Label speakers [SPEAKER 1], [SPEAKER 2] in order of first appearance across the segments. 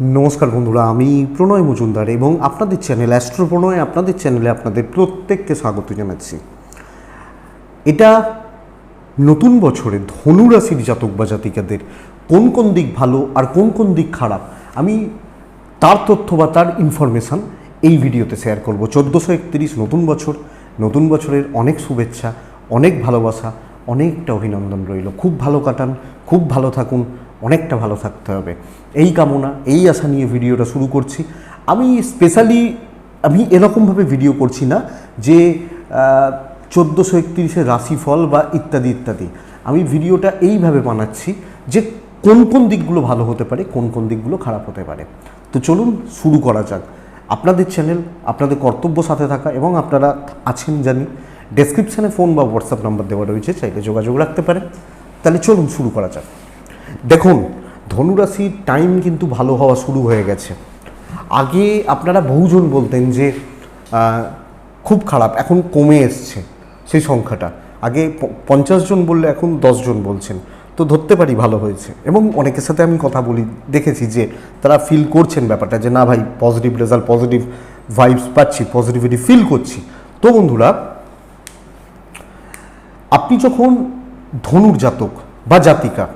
[SPEAKER 1] নমস্কার বন্ধুরা, আমি প্রণয় মজুমদার এবং আপনাদের চ্যানেল অ্যাস্ট্রো প্রণয় আপনাদের চ্যানেলে আপনাদের প্রত্যেককে স্বাগত জানাচ্ছি। এটা নতুন বছরে ধনু রাশির জাতক বা জাতিকাদের কোন কোন দিক ভালো আর কোন কোন দিক খারাপ, আমি তার তথ্য বা তার ইনফরমেশান এই ভিডিওতে শেয়ার করব। চোদ্দোশো একত্রিশ নতুন বছর, নতুন বছরের অনেক শুভেচ্ছা, অনেক ভালোবাসা, অনেকটা অভিনন্দন রইল। খুব ভালো কাটান, খুব ভালো থাকুন অনেকটা ভালো থাকতে হবে। এই কামনা, এই আশা নিয়ে ভিডিওটা শুরু করছি। আমি স্পেশালি আমি এরকমভাবে ভিডিও করছি না যে চোদ্দোশো একত্রিশের রাশিফল বা ইত্যাদি ইত্যাদি। আমি ভিডিওটা এইভাবে বানাচ্ছি যে, কোন কোন দিকগুলো ভালো হতে পারে, কোন কোন দিকগুলো খারাপ হতে পারে। তো চলুন শুরু করা যাক। আপনাদের চ্যানেল আপনাদের কর্তব্য সাথে থাকা এবং আপনারা আছেন জানি ডেসক্রিপশানে ফোন বা হোয়াটসঅ্যাপ নাম্বার দেওয়া রয়েছে, চাইলে যোগাযোগ রাখতে পারেন। তাহলে চলুন শুরু করা যাক। দেখুন, ধনুরাশির টাইম কিন্তু ভালো হওয়া শুরু হয়ে গেছে। আগে আপনারা বহুজন বলতেন যে খুব খারাপ, এখন কমে এসছে সেই সংখ্যাটা। আগে পঞ্চাশ জন বললে এখন জন বলছেন। তো ধরতে পারি ভালো হয়েছে। এবং অনেকের সাথে আমি কথা বলি, দেখেছি যে, তারা ফিল করছেন ব্যাপারটা যে, না ভাই পজিটিভ রেজাল্ট পজিটিভ ভাইবস পাচ্ছি পজিটিভিটি ফিল করছি। তো বন্ধুরা, আপনি যখন ধনুর জাতক বা জাতিকা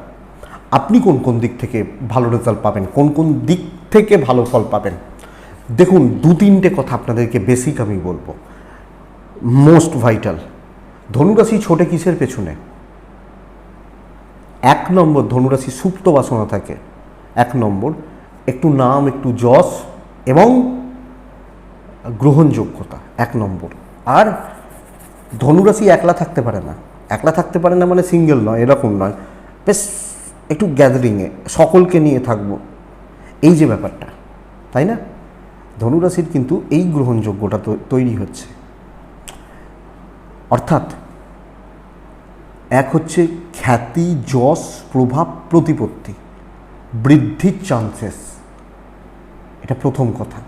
[SPEAKER 1] আপনি কোন কোন দিক থেকে ভালো রেজাল্ট পাবেন? কোন কোন দিক থেকে ভালো ফল পাবেন? দেখুন, দু তিনটে কথা আপনাদেরকে বেসিক আমি বলব। মোস্ট ভাইটাল ধনুরাশি ছোটে কিসের পেছনে? এক নম্বর ধনুরাশি সুপ্ত বাসনা থাকে। এক নম্বর, একটু নাম, একটু যশ এবং গ্রহণযোগ্যতা। এক নম্বর। আর ধনুরাশি একলা থাকতে পারে না। একলা থাকতে পারে না মানে সিঙ্গেল নয়, এরকম নয়। বেশ একটু গ্যাদারিংয়ে সকলকে নিয়ে থাকব। এই যে ব্যাপারটা, তাই না? ধনুরাশির কিন্তু এই গ্রহণযোগ্যটা তৈরি হচ্ছে। অর্থাৎ এক হচ্ছে খ্যাতি, যশ, প্রভাব, প্রতিপত্তি, বৃদ্ধির চান্সেস এটা প্রথম কথা।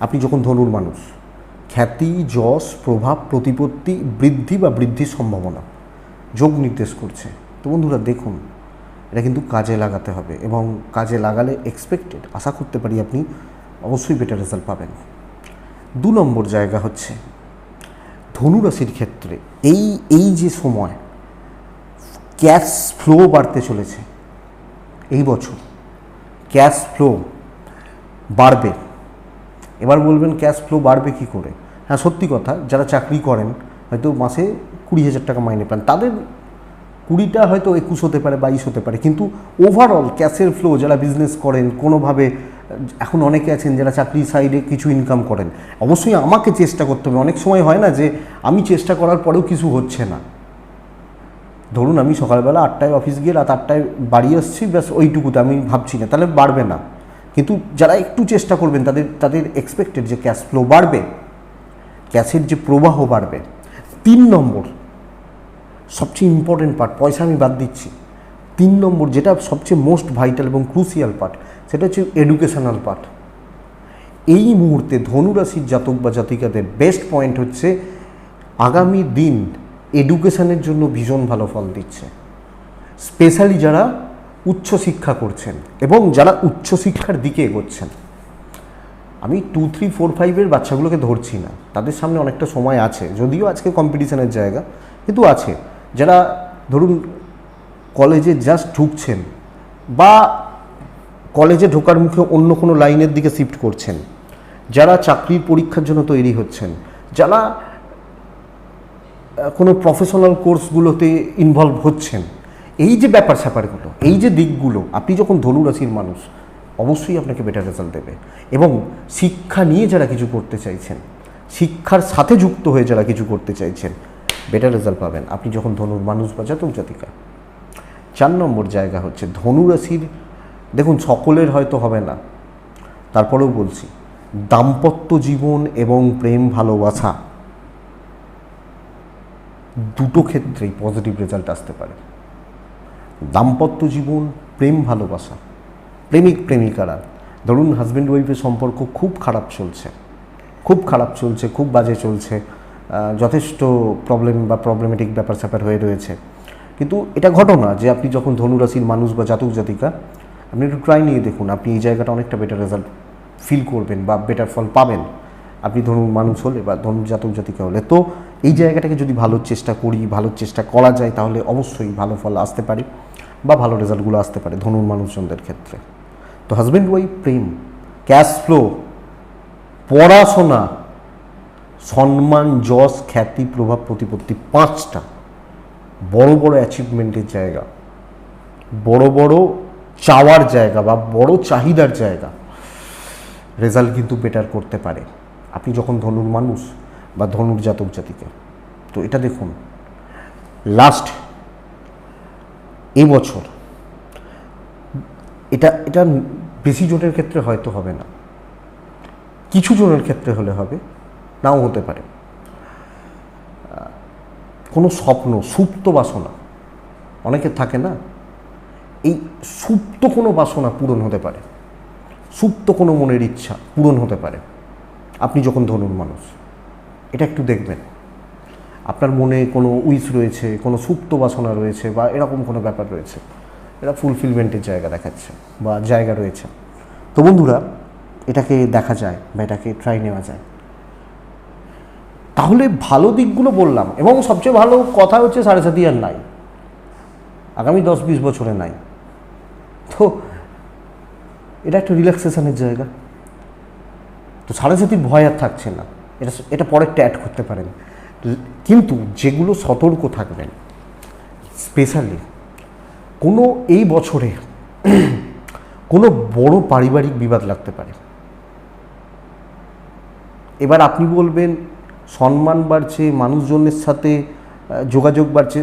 [SPEAKER 1] আপনি যখন ধনুর মানুষ, খ্যাতি, যশ, প্রভাব, প্রতিপত্তি, বৃদ্ধি বা বৃদ্ধির সম্ভাবনা, যোগ নির্দেশ করছে। তো বন্ধুরা, দেখুন এটা কিন্তু কাজে লাগাতে হবে এবং কাজে লাগালে এক্সপেক্টেড আশা করতে পারি আপনি অবশ্যই বেটার রেজাল্ট পাবেন। দু নম্বর জায়গা হচ্ছে ধনুরাশির ক্ষেত্রে এই এই যে সময় ক্যাশ ফ্লো বাড়তে চলেছে এই বছর। ক্যাশ ফ্লো বাড়বে। এবার বলবেন ক্যাশ ফ্লো বাড়বে কি করে? হ্যাঁ সত্যি কথা, যারা চাকরি করেন, হয়তো মাসে কুড়ি হাজার টাকা মাইনে পান, তাদের কুড়িটা হয়তো একুশ হতে পারে, বাইশ হতে পারে। কিন্তু ওভারঅল ক্যাশের ফ্লো যারা বিজনেস করেন, কোনোভাবে, এখন অনেকে আছেন যারা চাকরি সাইডে কিছু ইনকাম করেন, অবশ্যই আমাকে চেষ্টা করতে হবে। অনেক সময় হয় না যে, আমি চেষ্টা করার পরেও কিছু হচ্ছে না। ধরুন, আমি সকালবেলা আটটায় অফিস গিয়ে রাত আটটায় বাড়ি আসছি, ব্যাস ওইটুকুতে, আমি ভাবছি না, তাহলে বাড়বে না। কিন্তু যারা একটু চেষ্টা করবেন, তাদের তাদের এক্সপেক্টেড যে ক্যাশ ফ্লো বাড়বে ক্যাশের যে প্রবাহ বাড়বে। তিন নম্বর সবচেয়ে ইম্পর্টেন্ট পার্ট পয়সা আমি বাদ দিচ্ছি। তিন নম্বর, যেটা সবচেয়ে মোস্ট ভাইটাল এবং ক্রুসিয়াল পার্ট সেটা হচ্ছে এডুকেশনাল পার্ট এই মুহূর্তে ধনুরাশির জাতক বা জাতিকাদের বেস্ট পয়েন্ট হচ্ছে আগামী দিন এডুকেশানের জন্য ভীষণ ভালো ফল দিচ্ছে। স্পেশালি যারা উচ্চশিক্ষা করছেন এবং যারা উচ্চশিক্ষার দিকে এগোচ্ছেন। আমি টু থ্রি ফোর ফাইভের বাচ্চাগুলোকে ধরছি না। তাদের সামনে অনেকটা সময় আছে, যদিও আজকে কম্পিটিশনের জায়গা, কিন্তু আছে। যারা ধরুন কলেজে জাস্ট ঢুকছেন বা কলেজে ঢোকার মুখে অন্য কোনো লাইনের দিকে শিফট করছেন, যারা চাকরির পরীক্ষার জন্য তৈরি হচ্ছেন, যারা কোনো প্রফেশনাল কোর্সগুলোতে ইনভলভ হচ্ছেন, এই যে ব্যাপার স্যাপারগুলো এই যে দিকগুলো, আপনি যখন ধনুরাশির মানুষ, অবশ্যই আপনাকে বেটার রেজাল্ট দেবে। এবং শিক্ষা নিয়ে যারা কিছু করতে চাইছেন, শিক্ষার সাথে যুক্ত হয়ে যারা কিছু করতে চাইছেন বেটার রেজাল্ট পাবেন। আপনি যখন ধনুর মানুষ বা জাতক জাতিকা, চার নম্বর জায়গা হচ্ছে ধনুরাশির দেখুন, সকলের হয়তো হবে না। তারপরেও বলছি, দাম্পত্য জীবন এবং প্রেম ভালোবাসা দুটো ক্ষেত্রেই পজিটিভ রেজাল্ট আসতে পারে। দাম্পত্য জীবন, প্রেম ভালোবাসা, প্রেমিক, প্রেমিকারা। ধরুন হাজব্যান্ড ওয়াইফের সম্পর্ক খুব খারাপ চলছে, খুব খারাপ চলছে, খুব বাজে চলছে। যথেষ্ট প্রবলেম বা প্রবলেমেটিক ব্যাপার স্যাপার হয়ে রয়েছে। কিন্তু এটা ঘটনা যে আপনি যখন ধনুরাশির মানুষ বা জাতক জাতিকা, আপনি একটু ট্রাই নিয়ে দেখুন, আপনি এই জায়গাটা অনেকটা বেটার রেজাল্ট ফিল করবেন বা বেটার ফল পাবেন। আপনি ধরুন মানুষ হলে বা ধরুন জাতক জাতিকা হলে। তো এই জায়গাটাকে যদি ভালো চেষ্টা করি ভালোর চেষ্টা করা যায়, তাহলে অবশ্যই ভালো ফল আসতে পারে বা ভালো রেজাল্টগুলো আসতে পারে ধনুর মানুষজনদের ক্ষেত্রে। তো হাজব্যান্ড ওয়াইফ প্রেম ক্যাশ ফ্লো পড়াশোনা সম্মান যশ, খ্যাতি, প্রভাব, প্রতিপত্তি পাঁচটা বড় বড় অ্যাচিভমেন্টের জায়গা, বড় বড় চাওয়ার জায়গা বা বড় চাহিদার জায়গা রেজাল্ট কিন্তু বেটার করতে পারে। আপনি যখন ধনুর মানুষ বা ধনুর জাতক জাতিকে, তো এটা দেখুন লাস্ট এই বছর এটা এটা বেশি জনের ক্ষেত্রে হয়তো হবে না। কিছু জনের ক্ষেত্রে হলে হবে। নাও হতে পারে। কোনো স্বপ্ন, সুপ্ত বাসনা অনেকের থাকে না, এই সুপ্ত কোনো বাসনা পূরণ হতে পারে। সুপ্ত কোনো মনের ইচ্ছা পূরণ হতে পারে। আপনি যখন ধনুর মানুষ, এটা একটু দেখবেন। আপনার মনে কোনো উইস রয়েছে, কোনো সুপ্ত বাসনা রয়েছে বা এরকম কোনো ব্যাপার রয়েছে, এটা ফুলফিলমেন্টের জায়গা দেখাচ্ছে বা জায়গা রয়েছে। তো বন্ধুরা, এটাকে দেখা যায় বা এটাকে ট্রাই নেওয়া যায়। তাহলে ভালো দিকগুলো বললাম, এবং সবচেয়ে ভালো কথা হচ্ছে সাড়ে সাতি আর নাই। আগামী দশ বিশ বছরে নাই। তো এটা একটা রিল্যাক্সেশনের জায়গা। তো সাড়ে সাতির ভয় আর থাকছে না। এটা এটা পরেরটা অ্যাড করতে পারেন। কিন্তু যেগুলো সতর্ক থাকবেন স্পেশালি কোনো এই বছরে কোনো বড় পারিবারিক বিবাদ লাগতে পারে। এবার আপনি বলবেন সম্মান বাড়ছে, মানুষজনের সাথে যোগাযোগ বাড়ছে।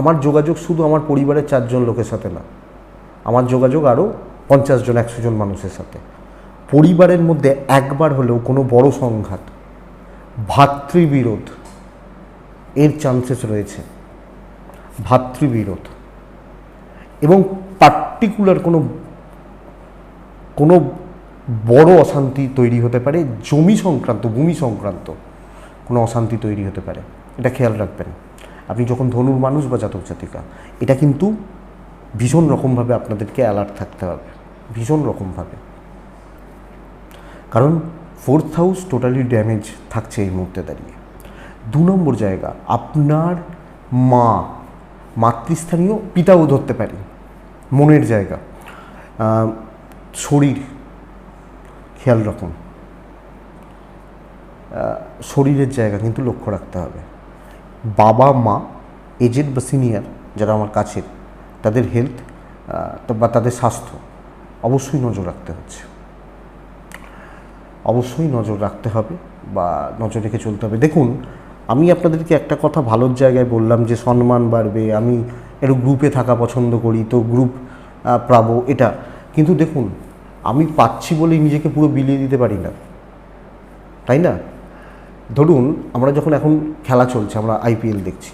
[SPEAKER 1] আমার যোগাযোগ শুধু আমার পরিবারের চারজন লোকের সাথে না, আমার যোগাযোগ আরও পঞ্চাশ জন, একশো জন মানুষের সাথে। পরিবারের মধ্যে একবার হলেও কোনো বড় সংঘাত, ভাতৃবিরোধ, এর চান্সেস রয়েছে। ভাতৃবিরোধ। এবং পার্টিকুলার কোনো কোনো বড় অশান্তি তৈরি হতে পারে, জমি সংক্রান্ত, ভূমি সংক্রান্ত। কোনো অশান্তি তৈরি হতে পারে। এটা খেয়াল রাখবেন। আপনি যখন ধনুর মানুষ বা জাতক জাতিকা, এটা কিন্তু ভীষণ রকমভাবে আপনাদেরকে অ্যালার্ট থাকতে হবে। ভীষণ রকমভাবে। কারণ ফোর্থ হাউস টোটালি ড্যামেজ থাকছে এই মুহূর্তে দাঁড়িয়ে। দু নম্বর জায়গা, আপনার মা, মাতৃস্থানীয় পিতাও ধরতে পারি। মনের জায়গা। শরীর, খেয়াল রাখুন। শরীরের জায়গা কিন্তু লক্ষ্য রাখতে হবে। বাবা, মা এজেড বা সিনিয়র যারা আমার কাছের তাদের হেলথ বা তাদের স্বাস্থ্য অবশ্যই নজর রাখতে হচ্ছে। অবশ্যই নজর রাখতে হবে বা নজর রেখে চলতে হবে। দেখুন, আমি আপনাদেরকে একটা কথা ভালোর জায়গায় বললাম যে সম্মান বাড়বে, আমি একটু গ্রুপে থাকা পছন্দ করি, তো গ্রুপ পাবো এটা। কিন্তু দেখুন, আমি পাচ্ছি বলেই নিজেকে পুরো বিলিয়ে দিতে পারি না। তাই না? ধরুন আমরা যখন এখন খেলা চলছে, আমরা আইপিএল দেখছি,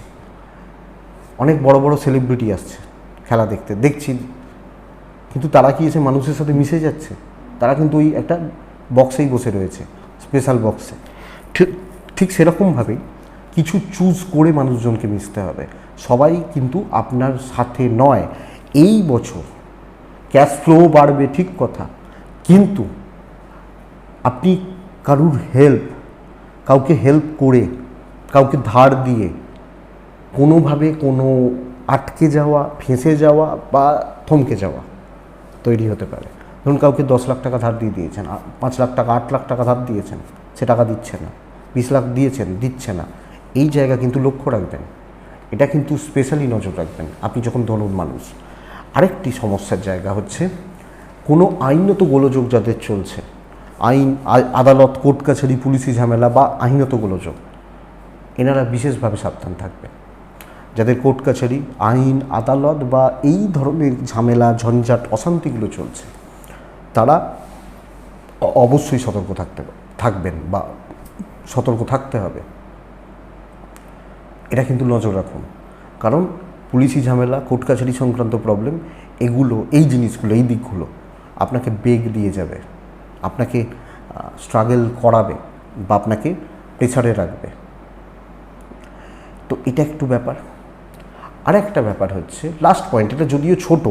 [SPEAKER 1] অনেক বড় বড় সেলিব্রিটি আসছে খেলা দেখতে, দেখছি। কিন্তু তারা কি এসে মানুষের সাথে মিশে যাচ্ছে? তারা কিন্তু ওই একটা বক্সেই বসে রয়েছে স্পেশাল বক্সে ঠিক ঠিক সেরকমভাবেই কিছু চুজ করে মানুষজনকে মিশতে হবে। সবাই কিন্তু আপনার সাথে নয়। এই বছর ক্যাশ ফ্লো বাড়বে ঠিক কথা, কিন্তু আপনি কারুর হেল্প কাউকে হেল্প করে, কাউকে ধার দিয়ে কোনোভাবে কোনো আটকে যাওয়া, ফেঁসে যাওয়া বা থমকে যাওয়া তৈরি হতে পারে। ধরুন কাউকে দশ লাখ টাকা ধার দিয়ে দিয়েছেন পাঁচ লাখ টাকা, আট লাখ টাকা ধার দিয়েছেন, সে টাকা দিচ্ছে না, বিশ লাখ দিয়েছেন, দিচ্ছে না, এই জায়গা কিন্তু লক্ষ্য রাখবেন। এটা কিন্তু স্পেশালি নজর রাখবেন, আপনি যখন ধরুন মানুষ। আরেকটি সমস্যার জায়গা হচ্ছে, কোনো আইনত গোলযোগ যাদের চলছে আইন আদালত, কোর্ট, কাছারি, পুলিশি ঝামেলা বা আইনত গোলযোগ, এনারা বিশেষভাবে সাবধান থাকবে। যাদের কোর্ট, কাছারি, আইন, আদালত বা এই ধরনের ঝামেলা, ঝঞ্ঝাট, অশান্তিগুলো চলছে, তারা অবশ্যই সতর্ক থাকতে থাকবেন বা সতর্ক থাকতে হবে। এটা কিন্তু নজর রাখুন। কারণ পুলিশি ঝামেলা, কোর্ট, কাছারি সংক্রান্ত প্রবলেম, এগুলো, এই জিনিসগুলো, এই দিকগুলো আপনাকে বেগ দিয়ে যাবে। আপনাকে স্ট্রাগল করাবে বা আপনাকে প্রেসারে রাখবে। তো এটা একটু ব্যাপার। আর একটা ব্যাপার হচ্ছে লাস্ট পয়েন্ট এটা যদিও ছোট,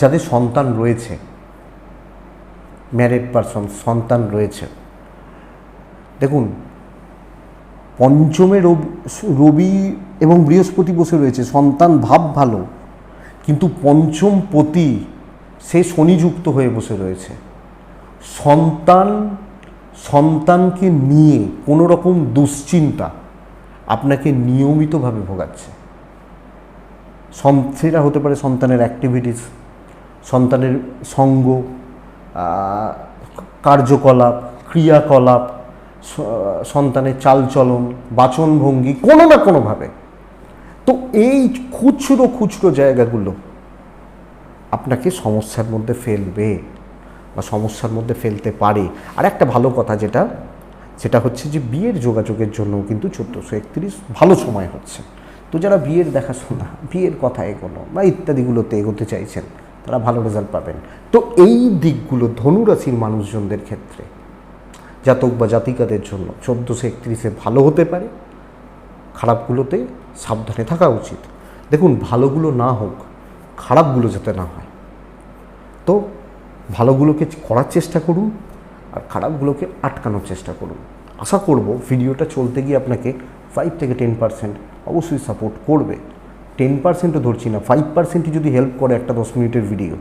[SPEAKER 1] যাদের সন্তান রয়েছে ম্যারিড পারসন সন্তান রয়েছে, দেখুন, পঞ্চমে রবি এবং বৃহস্পতি বসে রয়েছে, সন্তান ভাব ভালো, কিন্তু পঞ্চম পতি সে শনিযুক্ত হয়ে বসে রয়েছে। সন্তান, সন্তানকে নিয়ে কোনো রকম দুশ্চিন্তা আপনাকে নিয়মিতভাবে ভোগাচ্ছে। সেটা হতে পারে সন্তানের অ্যাক্টিভিটিস সন্তানের সঙ্গ কার্যকলাপ, ক্রিয়াকলাপ সন্তানের চালচলন, বাচনভঙ্গি, কোনো না কোনোভাবে। তো এই খুচরো খুচরো জায়গাগুলো আপনাকে সমস্যার মধ্যে ফেলবে বা সমস্যার মধ্যে ফেলতে পারে। আর একটা ভালো কথা যেটা, সেটা হচ্ছে যে বিয়ের যোগাযোগের জন্য কিন্তু চোদ্দোশো একত্রিশ ভালো সময় হচ্ছে। তো যারা বিয়ের দেখাশোনা, বিয়ের কথা এগোনো বা ইত্যাদিগুলোতে এগোতে চাইছেন, তারা ভালো রেজাল্ট পাবেন। তো এই দিকগুলো ধনুরাশির মানুষজনদের ক্ষেত্রে, জাতক বা জাতিকাদের জন্য চোদ্দোশো একত্রিশে ভালো হতে পারে, খারাপগুলোতে সাবধানে থাকা উচিত। দেখুন, ভালোগুলো না হোক খারাপগুলো যাতে না হয়। তো ভালোগুলোকে করার চেষ্টা করুন আর খারাপগুলোকে আটকানোর চেষ্টা করুন। আশা করব ভিডিওটা চলতে গিয়ে আপনাকে ফাইভ থেকে টেন পার্সেন্ট অবশ্যই সাপোর্ট করবে। টেন পার্সেন্টও ধরছি না ফাইভ পার্সেন্টই যদি হেল্প করে একটা দশ মিনিটের ভিডিও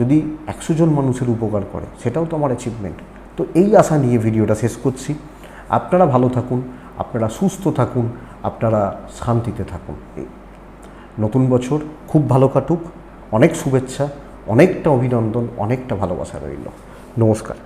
[SPEAKER 1] যদি একশো জন মানুষের উপকার করে, সেটাও তো আমার অ্যাচিভমেন্ট তো এই আশা নিয়ে ভিডিওটা শেষ করছি। আপনারা ভালো থাকুন, আপনারা সুস্থ থাকুন, আপনারা শান্তিতে থাকুন। নতুন বছর খুব ভালো কাটুক। অনেক শুভেচ্ছা অনেকটা অভিনন্দন অনেকটা ভালোবাসা রইল। নমস্কার।